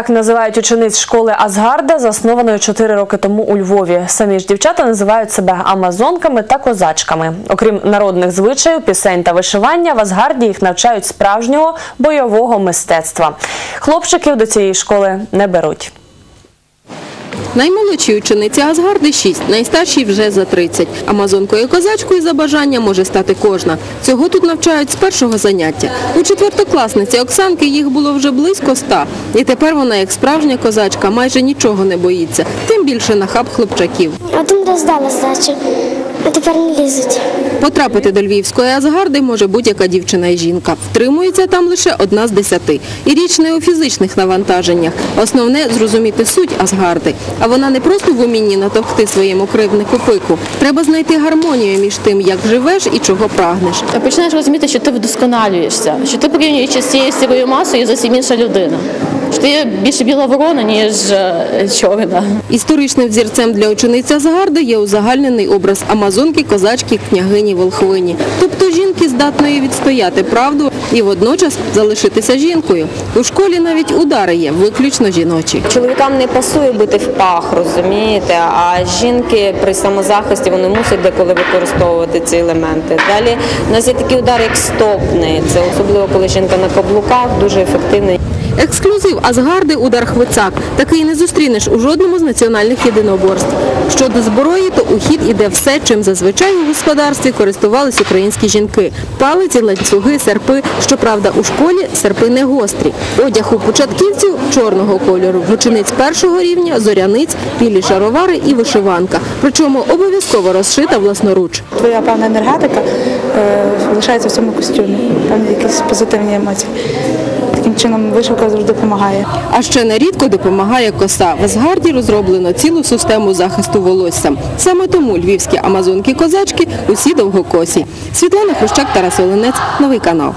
Так називають учениць школи Азгарда, заснованої 4 роки тому у Львові. Самі ж дівчата називають себе амазонками та козачками. Окрім народних звичаїв, пісень та вишивання, в Азгарді їх навчають справжнього бойового мистецтва. Хлопчиків до цієї школи не беруть. Наймолодшій учениці Азгарди 6, найстаршій вже за 30. Амазонкою козачкою за бажання може стати кожна. Цього тут навчають з першого заняття. У четвертокласниці Оксанки їх було вже близько ста. І тепер вона, як справжня козачка, майже нічого не боїться. Тим більше нахаб хлопчаків. Один раз здала здачу, а тепер не лізуть. Потрапити до Львівської Азгарди може будь-яка дівчина і жінка. Втримується там лише одна з десяти. І річ не у фізичних навантаженнях. Основне – зрозуміти суть Азгарди. А вона не просто в умінні натовхти своєму кривнику пику. Треба знайти гармонію між тим, як живеш і чого прагнеш. починаєш розуміти, що ти вдосконалюєшся, що ти порівнюючи з цією сірою масою зовсім інша людина. Ти більше біла ворона, ніж е. Історичним взірцем для учениці Азгарди є узагальнений образ амазонки, козачки, княгині, волхвині. Тобто жінки здатної відстояти правду і водночас залишитися жінкою. У школі навіть удари є, виключно жіночі. Чоловікам не пасує бити в пах, розумієте, а жінки при самозахисті вони мусять деколи використовувати ці елементи. Далі у нас є такі удари, як стопний. Це особливо коли жінка на каблуках, дуже ефективний. Ексклюзив Азгарди удар хвицак. Такий не зустрінеш у жодному з національних єдиноборств. Щодо зброї, то у хід іде все, чим зазвичай у господарстві користувались українські жінки. Палиці, ланцюги, серпи. Щоправда, у школі серпи не гострі. Одяг у початківців чорного кольору, в першого рівня, зоряниць, білі шаровари і вишиванка. Причому обов'язково розшита власноруч. твоя певна енергетика е, лишається в цьому костюмі, певні якісь позитивні емоції. Таким чином вишивка завжди допомагає. А ще нерідко допомагає коса. В Асгарді розроблено цілу систему захисту волосся. Саме тому львівські амазонки-козачки усі довгокосі. Світлана Хрущак, Тарас Оленець, Новий канал.